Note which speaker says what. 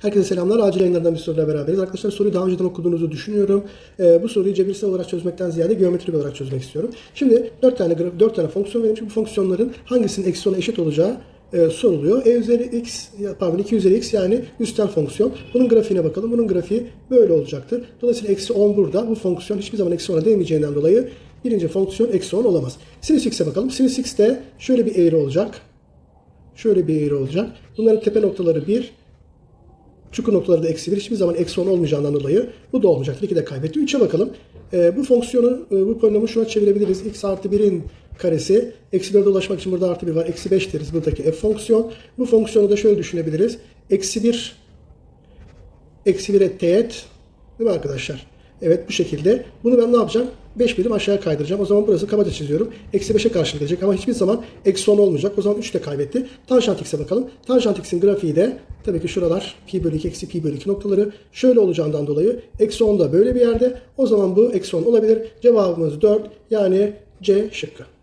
Speaker 1: Herkese selamlar. Acil yayınlardan bir soruyla beraberiz. Arkadaşlar soruyu daha önceden okuduğunuzu düşünüyorum. Ee, bu soruyu cebirsel olarak çözmekten ziyade geometrik olarak çözmek istiyorum. Şimdi 4 tane graf- 4 tane fonksiyon verilmiş. Bu fonksiyonların hangisinin eksi 10'a eşit olacağı e, soruluyor. E üzeri x, pardon 2 üzeri x yani üstel fonksiyon. Bunun grafiğine bakalım. Bunun grafiği böyle olacaktır. Dolayısıyla eksi 10 burada. Bu fonksiyon hiçbir zaman eksi 10'a değmeyeceğinden dolayı birinci fonksiyon eksi 10 olamaz. Sinüs x'e bakalım. Sinüs x'te şöyle bir eğri olacak. Şöyle bir eğri olacak. Bunların tepe noktaları 1, çukur noktaları da eksi 1. Hiçbir zaman eksi 10 olmayacağından dolayı bu da olmayacaktır. 2 de kaybetti. 3'e bakalım. Ee, bu fonksiyonu, e, bu polinomu şuna çevirebiliriz. x artı 1'in karesi. Eksi 4'e ulaşmak için burada artı 1 var. Eksi 5 deriz buradaki f fonksiyon. Bu fonksiyonu da şöyle düşünebiliriz. Eksi 1 eksi 1'e teğet. Değil mi arkadaşlar? Evet bu şekilde. Bunu ben ne yapacağım? 5 birim aşağıya kaydıracağım. O zaman burası kabaca çiziyorum. Eksi 5'e karşılık gelecek ama hiçbir zaman eksi 10 olmayacak. O zaman 3 de kaybetti. Tanjant x'e bakalım. Tanjant x'in grafiği de tabii ki şuralar pi bölü 2 eksi pi bölü 2 noktaları şöyle olacağından dolayı eksi 10 da böyle bir yerde. O zaman bu eksi 10 olabilir. Cevabımız 4 yani C şıkkı.